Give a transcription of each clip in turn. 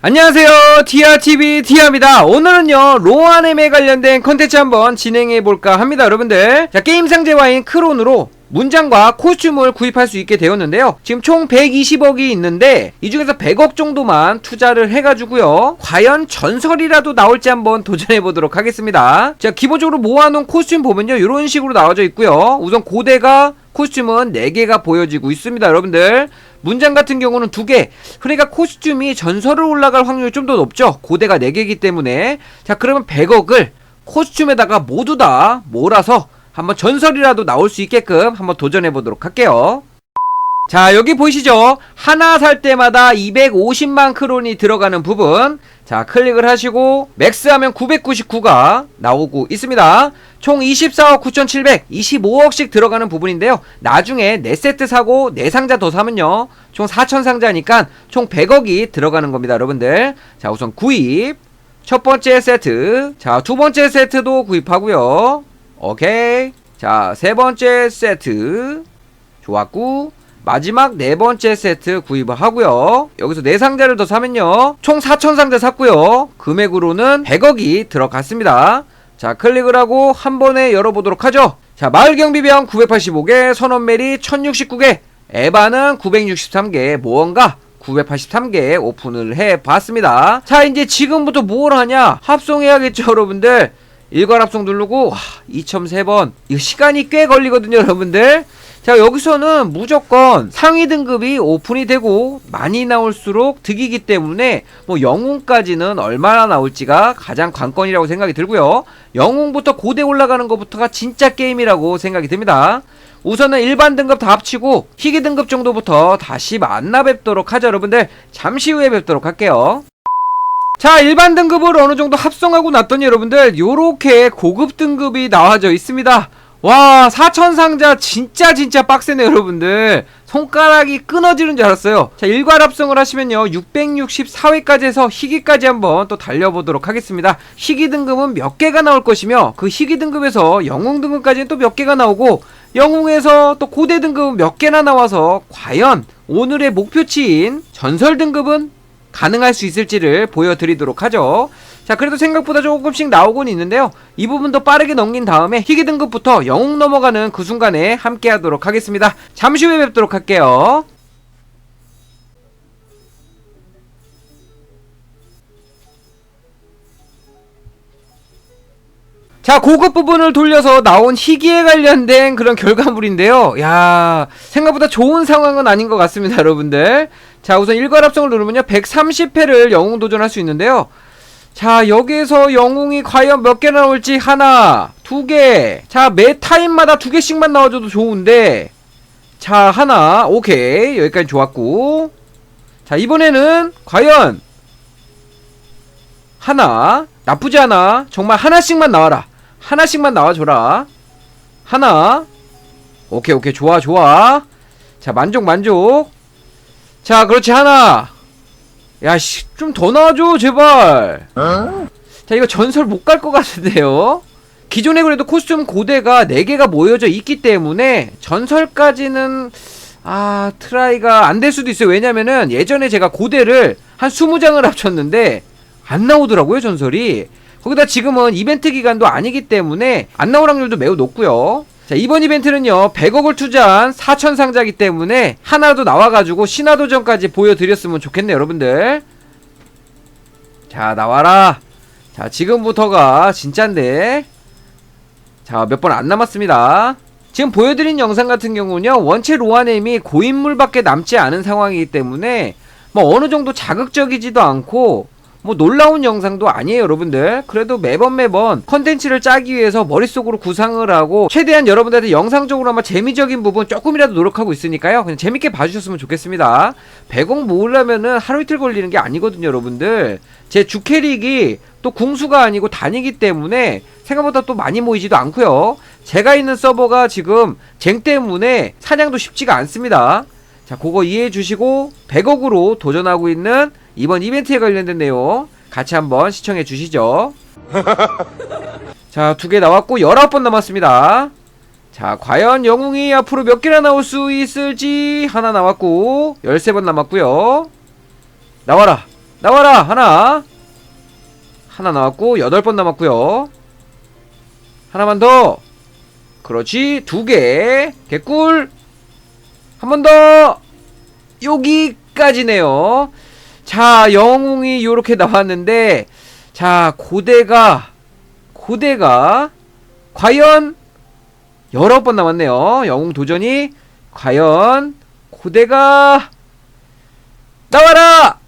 안녕하세요. TRTV 티아입니다. 오늘은요 로아넴에 관련된 컨텐츠 한번 진행해볼까 합니다 여러분들. 자 게임 상자와인 크론으로 문장과 코스튬을 구입할 수 있게 되었는데요. 지금 총 120억이 있는데 이 중에서 100억 정도만 투자를 해가지고요. 과연 전설이라도 나올지 한번 도전해 보도록 하겠습니다. 자 기본적으로 모아놓은 코스튬 보면요. 이런 식으로 나와져 있고요. 우선 고대가 코스튬은 4개가 보여지고 있습니다 여러분들. 문장 같은 경우는 2개. 그러니까 코스튬이 전설을 올라갈 확률이 좀 더 높죠. 고대가 4개이기 때문에. 자 그러면 100억을 코스튬에다가 모두 다 몰아서 한번 전설이라도 나올 수 있게끔 한번 도전해 보도록 할게요. 자 여기 보이시죠? 하나 살 때마다 250만 크론이 들어가는 부분. 자 클릭을 하시고 맥스하면 999가 나오고 있습니다. 총 24억 9700 25억씩 들어가는 부분인데요. 나중에 4세트 사고 4상자 더 사면요. 총 4000상자니까 총 100억이 들어가는 겁니다 여러분들. 자 우선 구입. 첫 번째 세트. 자 두 번째 세트도 구입하고요 오케이. 자 세 번째 세트. 좋았고 마지막 네 번째 세트 구입을 하고요. 여기서 네 상자를 더 사면요. 총 4,000상자 샀고요. 금액으로는 100억이 들어갔습니다. 자 클릭을 하고 한 번에 열어보도록 하죠. 자 마을 경비병 985개 선원메리 1069개 에바는 963개 모험가 983개 오픈을 해봤습니다. 자 이제 지금부터 뭘 하냐? 합성해야겠죠 여러분들 일괄 합성 누르고 와, 2.3번. 이거 시간이 꽤 걸리거든요 여러분들. 자 여기서는 무조건 상위 등급이 오픈이 되고 많이 나올수록 득이기 때문에 뭐 영웅까지는 얼마나 나올지가 가장 관건이라고 생각이 들고요. 영웅부터 고대 올라가는 것부터가 진짜 게임이라고 생각이 듭니다. 우선은 일반 등급 다 합치고 희귀 등급 정도부터 다시 만나 뵙도록 하죠 여러분들. 잠시 후에 뵙도록 할게요 자 일반 등급을 어느 정도 합성하고 났더니 여러분들 요렇게 고급 등급이 나와져 있습니다. 와 4천 상자 진짜 진짜 빡세네 여러분들. 손가락이 끊어지는 줄 알았어요. 자 일괄 합성을 하시면요 664회까지 해서 희귀까지 한번 또 달려보도록 하겠습니다. 희귀 등급은 몇 개가 나올 것이며 그 희귀 등급에서 영웅 등급까지는 또 몇 개가 나오고 영웅에서 또 고대 등급은 몇 개나 나와서 과연 오늘의 목표치인 전설 등급은 가능할 수 있을지를 보여드리도록 하죠. 자, 그래도 생각보다 조금씩 나오곤 있는데요. 이 부분도 빠르게 넘긴 다음에 희귀 등급부터 영웅 넘어가는 그 순간에 함께 하도록 하겠습니다. 잠시 후에 뵙도록 할게요. 자, 고급 부분을 돌려서 나온 희귀에 관련된 그런 결과물인데요. 야, 생각보다 좋은 상황은 아닌 것 같습니다, 여러분들. 자, 우선 일괄 합성을 누르면요. 130회를 영웅 도전할 수 있는데요. 자, 여기에서 영웅이 과연 몇 개나 나올지 하나, 두 개. 자, 매 타임마다 두 개씩만 나와줘도 좋은데. 자, 하나. 오케이. 여기까지 좋았고. 자, 이번에는 과연 하나. 나쁘지 않아. 정말 하나씩만 나와라. 하나씩만 나와줘라. 하나. 오케이, 오케이. 좋아, 좋아. 자, 만족, 만족. 자, 그렇지, 하나. 야, 씨, 좀 더 나와줘, 제발. 자, 이거 전설 못 갈 것 같은데요? 기존에 그래도 코스튬 고대가 4개가 모여져 있기 때문에 전설까지는, 아, 트라이가 안 될 수도 있어요. 왜냐면은 예전에 제가 고대를 한 20장을 합쳤는데, 안 나오더라고요, 전설이. 거기다 지금은 이벤트 기간도 아니기 때문에 안 나올 확률도 매우 높고요. 자, 이번 이벤트는요, 100억을 투자한 4천 상자기 때문에 하나도 나와가지고 신화도전까지 보여드렸으면 좋겠네요, 여러분들. 자, 나와라. 자, 지금부터가 진짠데. 자, 몇 번 안 남았습니다. 지금 보여드린 영상 같은 경우는요, 원체 로아넴이 고인물밖에 남지 않은 상황이기 때문에, 뭐 어느 정도 자극적이지도 않고, 뭐 놀라운 영상도 아니에요 여러분들. 그래도 매번 매번 컨텐츠를 짜기 위해서 머릿속으로 구상을 하고 최대한 여러분들한테 영상적으로 아마 재미적인 부분 조금이라도 노력하고 있으니까요. 그냥 재밌게 봐주셨으면 좋겠습니다. 100억 모으려면은 하루 이틀 걸리는 게 아니거든요 여러분들. 제 주캐릭이 또 궁수가 아니고 단이기 때문에 생각보다 또 많이 모이지도 않고요. 제가 있는 서버가 지금 쟁 때문에 사냥도 쉽지가 않습니다. 자 그거 이해해 주시고 100억으로 도전하고 있는 이번 이벤트에 관련된 내용 같이 한번 시청해 주시죠. 자, 두 개 나왔고 19번 남았습니다. 자, 과연 영웅이 앞으로 몇 개나 나올 수 있을지 하나 나왔고 13번 남았고요. 나와라. 나와라 하나 하나 나왔고 여덟 번 남았고요 하나만 더 그렇지 두 개 개꿀 한 번 더 여기까지네요 자 영웅이 요렇게 나왔는데 자 고대가 고대가 과연 여러 번 남았네요. 영웅 도전이 과연 고대가 나와라!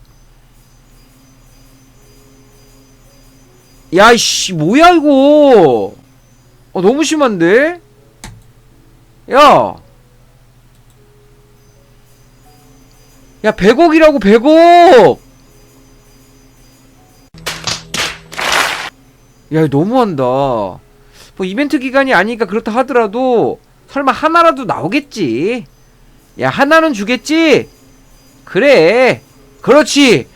야이씨 뭐야 이거? 어 너무 심한데? 야 야 100억이라고 100억 야 너무한다. 뭐 이벤트 기간이 아니니까 그렇다 하더라도 설마 하나라도 나오겠지? 야 하나는 주겠지? 그래. 그렇지.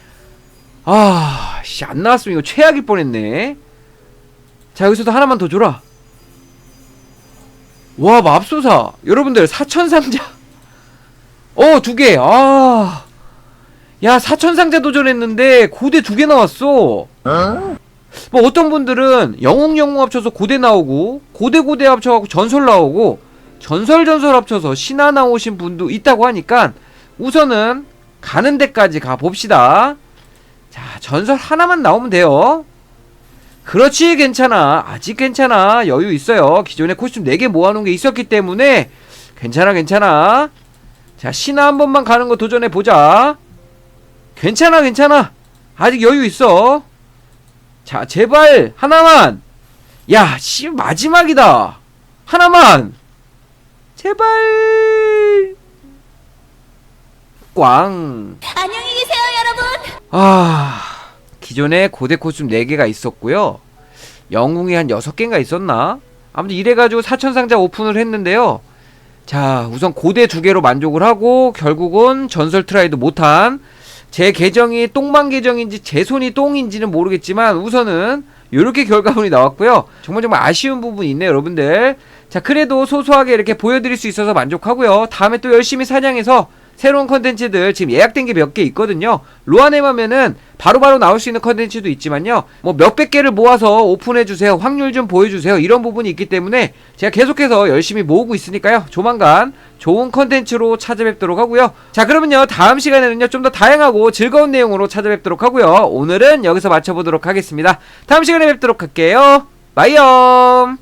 아씨 안 나왔으면 이거 최악일 뻔했네. 자 여기서도 하나만 더 줘라. 와 맙소사. 여러분들 사천상자 어 두 개 아. 야 사천상자 도전했는데 고대 두 개 나왔어 뭐 어떤 분들은 영웅 영웅 합쳐서 고대 나오고 고대 고대 합쳐갖고 전설 나오고 전설 전설 합쳐서 신화 나오신 분도 있다고 하니까 우선은 가는 데까지 가 봅시다. 자, 전설 하나만 나오면 돼요. 그렇지, 괜찮아. 아직 괜찮아. 여유 있어요. 기존에 코스튬 4개 모아놓은 게 있었기 때문에 괜찮아, 괜찮아. 자, 신화 한 번만 가는 거 도전해 보자. 괜찮아, 괜찮아. 아직 여유 있어. 자, 제발 하나만. 야, 씨 마지막이다. 하나만. 제발. 꽝. 안녕히 계세요, 여러분. 아, 기존에 고대 코스튬 4개가 있었고요. 영웅이 한 6개인가 있었나? 아무튼 이래가지고 사천상자 오픈을 했는데요. 자, 우선 고대 두 개로 만족을 하고 결국은 전설 트라이도 못한 제 계정이 똥만 계정인지 제 손이 똥인지는 모르겠지만 우선은 이렇게 결과물이 나왔고요. 정말 정말 아쉬운 부분이 있네요, 여러분들. 자, 그래도 소소하게 이렇게 보여드릴 수 있어서 만족하고요. 다음에 또 열심히 사냥해서 새로운 컨텐츠들 지금 예약된 게 몇 개 있거든요. 로아넴 하면은 바로 바로 나올 수 있는 컨텐츠도 있지만요. 뭐 몇백 개를 모아서 오픈해 주세요. 확률 좀 보여 주세요. 이런 부분이 있기 때문에 제가 계속해서 열심히 모으고 있으니까요. 조만간 좋은 컨텐츠로 찾아뵙도록 하고요. 자, 그러면요. 다음 시간에는요. 좀 더 다양하고 즐거운 내용으로 찾아뵙도록 하고요. 오늘은 여기서 마쳐 보도록 하겠습니다. 다음 시간에 뵙도록 할게요. 바이엄.